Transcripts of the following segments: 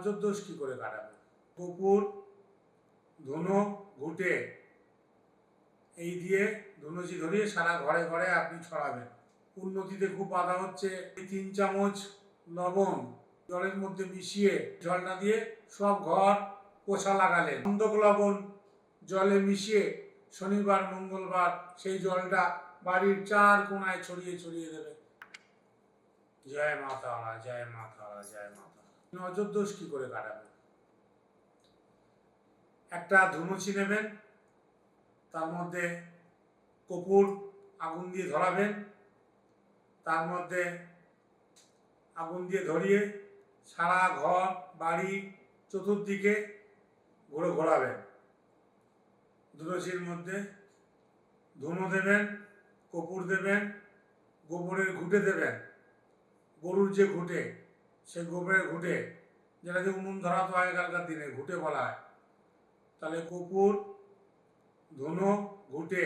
নজর দোষ কী করে কাটাবে? কুকুর ধুনো ঘুটে, এই দিয়ে ধুনুচি ধরিয়ে সারা ঘরে ঘরে আপনি ছড়াবেন। উন্নতিতে খুব বাধা হচ্ছে। তিন চামচ লবণ জলের মধ্যে মিশিয়ে জলটা দিয়ে সব ঘর পোষা লাগালেন। অন্ধক লবণ জলে মিশিয়ে শনিবার, মঙ্গলবার সেই জলটা বাড়ির চার কোনায় ছড়িয়ে ছড়িয়ে দেবে জয় মা তারা, জয় মা তারা, জয় মা তারা। নজর দোষ কি করে কাটাবে? একটা ধুনুচি নেবেন, তার মধ্যে কপুর আগুন দিয়ে ধরাবেন, তার মধ্যে আগুন দিয়ে ধরিয়ে সারা ঘর, বাড়ি চতুর্দিকে ঘুরে ঘোরাবেন। ধুনুচির মধ্যে ধুনো দেবেন, কপুর দেবেন, গোবরের ঘুঁটে দেবেন। গরুর যে ঘুঁটে সেই গোবরের ঘুঁটে যেটাকে উনুন ধরা তো আগেকালকার দিনে, ঘুঁটে বলা হয়। তাহলে কপুর ধুনো ঘুঁটে,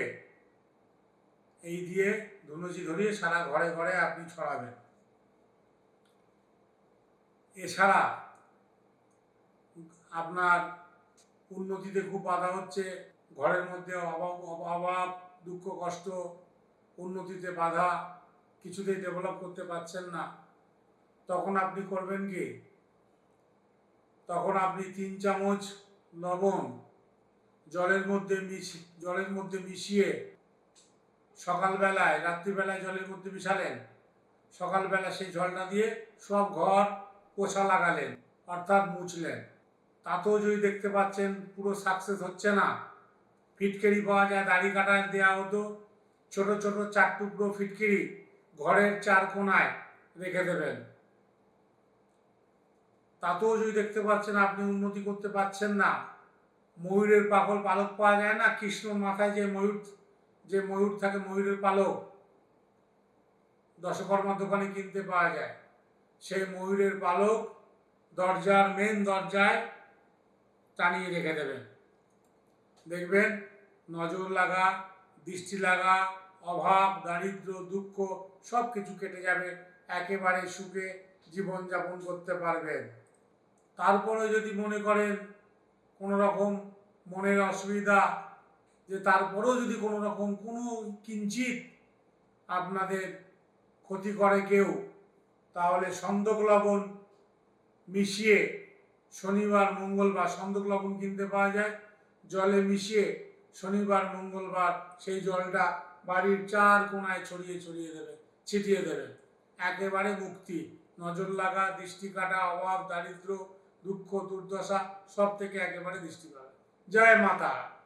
এই দিয়ে ধুনুচি ধরিয়ে সারা ঘরে ঘরে আপনি ছড়াবেন। এছাড়া আপনার উন্নতিতে খুব বাধা হচ্ছে, ঘরের মধ্যে অভাব অভাব, দুঃখ, কষ্ট, উন্নতিতে বাধা কিছুতেই ডেভেলপ করতে পারছেন না। তখন আপনি করবেন কি? তখন আপনি তিন চামচ লবণ জলের মধ্যে মিশি, জলের মধ্যে মিশিয়ে সকালবেলায়, রাত্রিবেলায় জলের মধ্যে মিশালেন। সকালবেলা সেই জলটা দিয়ে সব ঘর পোছা লাগালেন অর্থাৎ মুছলেন। তাতেও যদি দেখতে পাচ্ছেন পুরো সাকসেস হচ্ছে না। ফিটকিরি পাওয়া যায়, দাড়ি কাটায় দেওয়া হতো। ছোট ছোট চার টুকরো ফিটকিরি ঘরের চার কোনায় রেখে দেবেন। তাতেও যদি দেখতে পাচ্ছেন আপনি উন্নতি করতে পারছেন না, ময়ূরের পাগল পালক পাওয়া যায় না, কৃষ্ণ মাথায় যে ময়ূর যে ময়ূর থাকে ময়ূরের পালক দশকর্মার দোকানে কিনতে পাওয়া যায়। সেই ময়ূরের পালক দরজার মেন দরজায় টানিয়ে রেখে দেবেন। দেখবেন নজর লাগা, দৃষ্টি লাগা, অভাব, দারিদ্র, দুঃখ সব কিছু কেটে যাবে। একেবারে সুখে জীবনযাপন করতে পারবেন। তারপরে যদি মনে করেন কোনো রকম মনের অসুবিধা, যে তারপরেও যদি কোনো রকম কোনো কিঞ্চিত আপনাদের ক্ষতি করে কেউ, তাহলে সন্দক লবণ মিশিয়ে শনিবার, মঙ্গলবার সন্দক লবণ কিনতে পাওয়া যায়। জলে মিশিয়ে শনিবার, মঙ্গলবার সেই জলটা বাড়ির চার কোনায় ছড়িয়ে ছড়িয়ে দেবে ছিটিয়ে দেবে একেবারে মুক্তি। নজর লাগা, দৃষ্টি কাটা, অভাব, দারিদ্র দুঃখ দুর্দশা সব থেকে একেবারে দৃষ্টি পাবে জয় মাতা।